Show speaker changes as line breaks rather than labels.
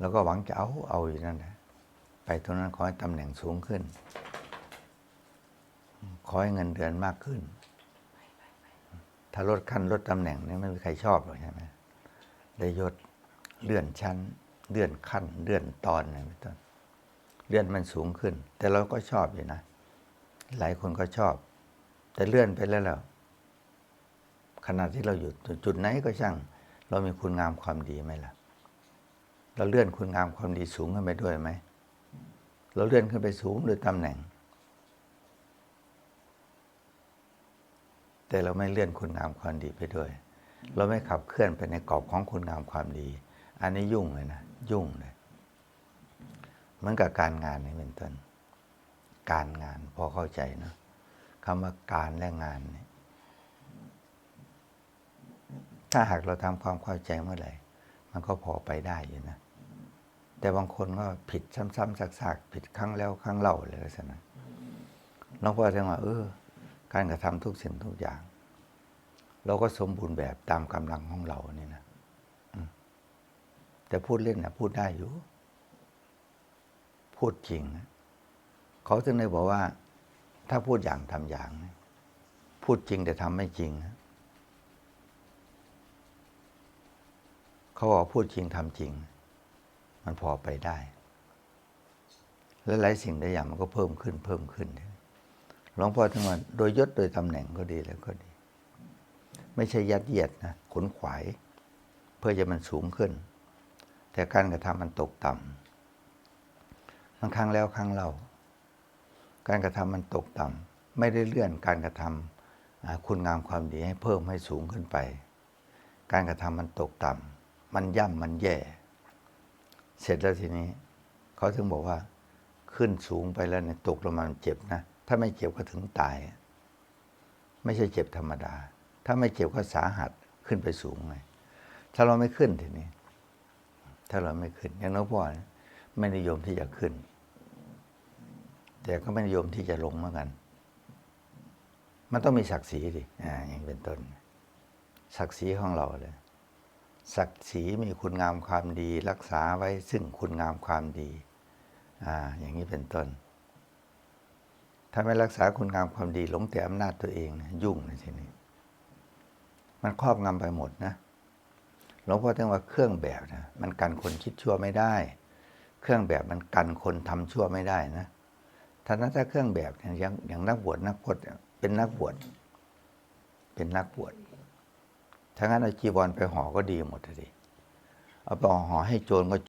แล้วก็หวังจะเอาเอาอยู่นั่นแหละไปตรงนั้นขอให้ตำแหน่งสูงขึ้น ขอให้เงินเดือนมากขึ้น ถ้าลดขั้นลดตำแหน่งนี่ไม่มีใครชอบหรอกใช่ไหมได้ยศเลื่อนชั้น เลื่อนขั้น เลื่อนตอนอะไรเป็นต้นเลื่อนมันสูงขึ้น แต่เราก็ชอบอยู่นะ หลายคนก็ชอบ แต่เลื่อนไปแล้วแล้วขณะที่เราอยู่จุดไหนก็ช่าง เรามีคุณงามความดีไหมล่ะ เราเลื่อนคุณงามความดีสูงขึ้นไปด้วยไหม เราเลื่อนขึ้นไปสูงโดยตำแหน่ง แต่เราไม่เลื่อนคุณงามความดีไปด้วย เราไม่ขับเคลื่อนไปในกรอบของคุณงามความดี อันนี้ยุ่งเลยนะ ยุ่งเลยเหมือนกับการงานนี่เป็นต้น การงานพอเข้าใจเนอะคำว่าการและงานเนี่ยถ้าหากเราทำความเข้าใจเมื่อไหร่ มันก็พอไปได้อยู่นะ แต่บางคนก็ผิดซ้ำๆซากๆ ผิดครั้งแล้วครั้งเล่าเลยลักษณะหลวงพ่อจึงว่าเออ การกระทำทุกสิ่งทุกอย่าง เราก็สมบูรณ์แบบตามกำลังของเรานี่นะอืมแต่พูดเล่นนะพูดได้อยู่ พูดจริงนะเขาถึงได้บอกว่า ถ้าพูดอย่างทำอย่างนะพูดจริงแต่ทำไม่จริงนะเขาบอกพูดจริงทำจริง มันพอไปได้ และหลายสิ่งหลายอย่างมันก็เพิ่มขึ้นเพิ่มขึ้นหลวงพ่อถึงว่าโดยยศโดยตำแหน่งก็ดีแล้วก็ดี ไม่ใช่ยัดเยียดนะขนขวาย เพื่อจะมันสูงขึ้น แต่การกระทำมันตกต่ำมันครั้งแล้วครั้งเล่า การกระทำมันตกต่ำไม่ได้เลื่อนการกระทำอ่าคุณงามความดีให้เพิ่มให้สูงขึ้นไป การกระทำมันตกต่ำมันย่ำมันแย่ เสร็จแล้วทีนี้เขาถึงบอกว่าขึ้นสูงไปแล้วเนี่ยตกลงมาเจ็บนะ ถ้าไม่เจ็บก็ถึงตาย ไม่ใช่เจ็บธรรมดา ถ้าไม่เจ็บก็สาหัสขึ้นไปสูงไงถ้าเราไม่ขึ้นทีนี้ ถ้าเราไม่ขึ้นอย่างน้องพ่อไม่นิยมที่จะขึ้น แต่ก็ไม่นิยมที่จะลงเหมือนกัน มันต้องมีศักดิ์ศรีดิอ่าอย่างเป็นต้น ศักดิ์ศรีของเราเลย ศักดิ์ศรีมีคุณงามความดี รักษาไว้ซึ่งคุณงามความดีอ่าอย่างนี้เป็นต้น ถ้าไม่รักษาคุณงามความดีหลงแต่อำนาจตัวเองนะยุ่งในทีนี้ มันครอบงำไปหมดนะหลวงพ่อท่านว่าเครื่องแบบนะมันกันคนคิดชั่วไม่ได้ เครื่องแบบมันกันคนทำชั่วไม่ได้นะท่านั้นถ้าเครื่องแบบเนี่ยอย่างอย่างนักบวชนักพจน์เป็นนักบวชเป็นนักบวช ถ้างั้นเอาจีวรไปห่อก็ดีหมดเลยเอาไปห่อให้โจรก็